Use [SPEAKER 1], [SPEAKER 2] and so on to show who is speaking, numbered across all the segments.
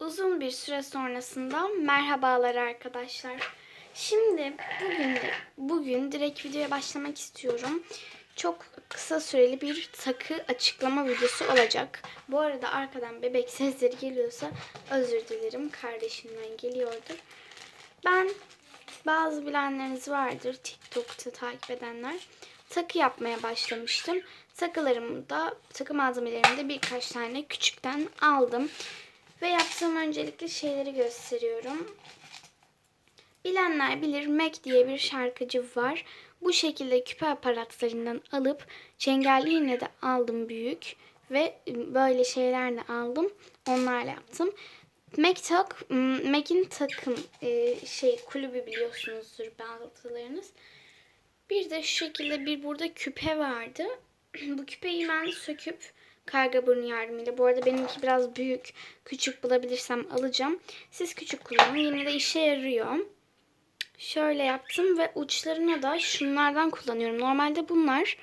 [SPEAKER 1] Uzun bir süre sonrasında merhabalar arkadaşlar. Şimdi bugün bugün direkt videoya başlamak istiyorum. Çok kısa süreli bir takı açıklama videosu olacak. Bu arada arkadan bebek sesleri geliyorsa özür dilerim. Kardeşimden geliyordur. Ben bazı bilenleriniz vardır TikTok'ta takip edenler. Takı yapmaya başlamıştım. Takılarımı da takı malzemelerimi de birkaç tane küçükten aldım. Ve yaptığım öncelikle şeyleri gösteriyorum. Bilenler bilir Mac diye bir şarkıcı var. Bu şekilde küpe aparatlarından alıp çengelli iğne de aldım büyük. Ve böyle şeylerle aldım. Onlarla yaptım. Mac tak, Mac'in takım e, şey kulübü biliyorsunuzdur bazılarınız. Bir de şu şekilde bir burada küpe vardı. Bu küpeyi ben söküp karga burnu yardımıyla. Bu arada benimki biraz büyük. Küçük bulabilirsem alacağım. Siz küçük kullanın. Yine de işe yarıyor. Şöyle yaptım ve uçlarına da şunlardan kullanıyorum. Normalde bunlar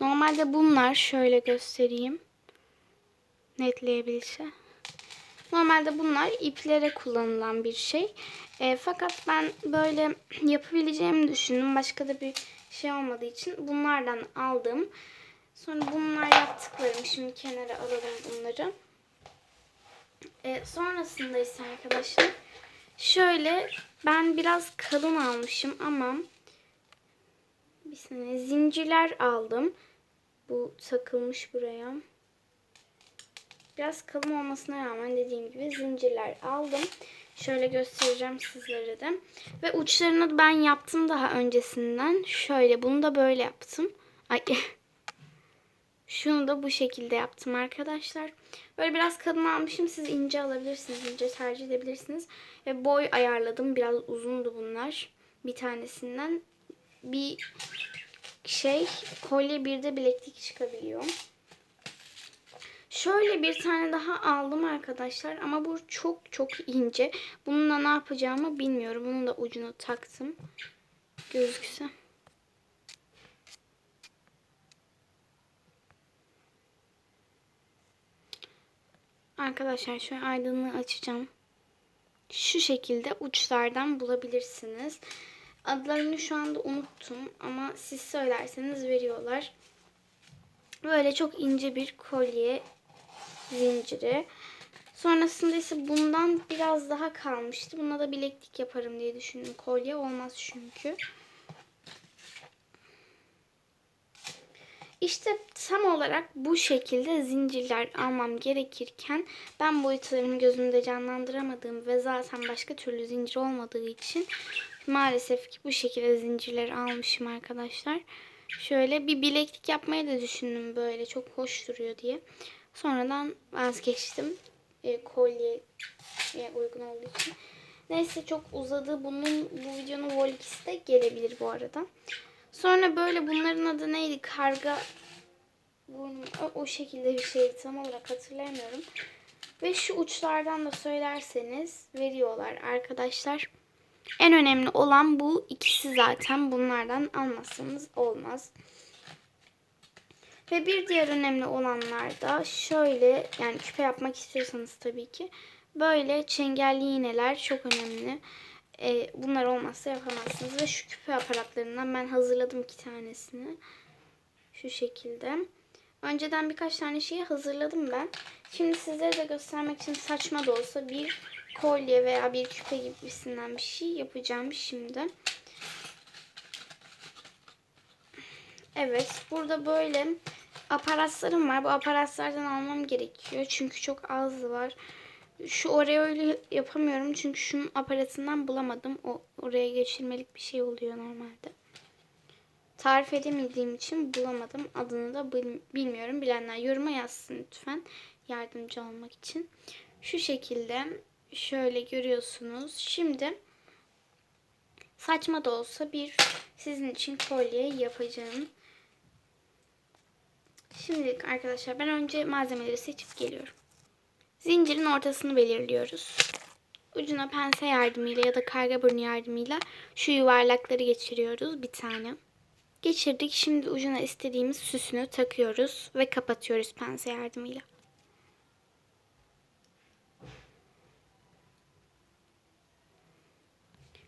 [SPEAKER 1] Normalde bunlar şöyle göstereyim. Netleyebilirse. Normalde bunlar iplere kullanılan bir şey. E, fakat ben böyle yapabileceğimi düşündüm. Başka da bir şey olmadığı için bunlardan aldım. Sonra bunlar yaptıklarım. Şimdi kenara alalım bunları. E, sonrasında ise arkadaşlar şöyle ben biraz kalın almışım ama bir saniye zincirler aldım. Bu takılmış buraya. Biraz kalın olmasına rağmen dediğim gibi zincirler aldım. Şöyle göstereceğim sizlere de. Ve uçlarını ben yaptım daha öncesinden. Şöyle bunu da böyle yaptım. Ay Şunu da bu şekilde yaptım arkadaşlar. Böyle biraz kalın almışım. Siz ince alabilirsiniz. ince tercih edebilirsiniz. Ve boy ayarladım. Biraz uzundu bunlar. Bir tanesinden. Bir şey kolye bir de bileklik çıkabiliyor. Şöyle bir tane daha aldım arkadaşlar ama bu çok çok ince. Bununla ne yapacağımı bilmiyorum. Bunun da ucunu taktım. Gözükse. Arkadaşlar şöyle aydınlığı açacağım. Şu şekilde uçlardan bulabilirsiniz. Adlarını şu anda unuttum ama siz söylerseniz veriyorlar. Böyle çok ince bir kolye zinciri. Sonrasında ise bundan biraz daha kalmıştı. Buna da bileklik yaparım diye düşündüm. Kolye olmaz çünkü. İşte tam olarak bu şekilde zincirler almam gerekirken ben boyutlarımı gözümde canlandıramadığım ve zaten başka türlü zincir olmadığı için maalesef ki bu şekilde zincirler almışım arkadaşlar. Şöyle bir bileklik yapmayı da düşündüm böyle çok hoş duruyor diye. Sonradan vazgeçtim. E, kolyeye uygun olduğu için. Neyse çok uzadı. Bunun bu videonun vol de gelebilir bu arada. Sonra böyle bunların adı neydi? Karga burnu o, o şekilde bir şeydi. Tam olarak hatırlayamıyorum. Ve şu uçlardan da söylerseniz veriyorlar arkadaşlar. En önemli olan bu ikisi zaten. Bunlardan almazsanız olmaz. Ve bir diğer önemli olanlar da şöyle yani küpe yapmak istiyorsanız tabii ki böyle çengelli iğneler çok önemli. Ee, bunlar olmazsa yapamazsınız. Ve şu küpe aparatlarından ben hazırladım iki tanesini. Şu şekilde. Önceden birkaç tane şeyi hazırladım ben. Şimdi sizlere de göstermek için saçma da olsa bir kolye veya bir küpe gibisinden bir şey yapacağım şimdi. Evet burada böyle aparatlarım var. Bu aparatlardan almam gerekiyor. Çünkü çok az var. Şu oraya öyle yapamıyorum. Çünkü şunun aparatından bulamadım. O oraya geçirmelik bir şey oluyor normalde. Tarif edemediğim için bulamadım. Adını da bilmiyorum. Bilenler yoruma yazsın lütfen. Yardımcı olmak için. Şu şekilde şöyle görüyorsunuz. Şimdi saçma da olsa bir sizin için kolye yapacağım. Şimdi arkadaşlar ben önce malzemeleri seçip geliyorum. Zincirin ortasını belirliyoruz. Ucuna pense yardımıyla ya da karga burnu yardımıyla şu yuvarlakları geçiriyoruz bir tane. Geçirdik. Şimdi ucuna istediğimiz süsünü takıyoruz ve kapatıyoruz pense yardımıyla.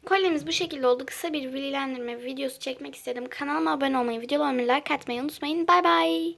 [SPEAKER 1] Kolyemiz bu şekilde oldu. Kısa bir bilgilendirme videosu çekmek istedim. Kanalıma abone olmayı, videolarımı like atmayı unutmayın. Bay bay.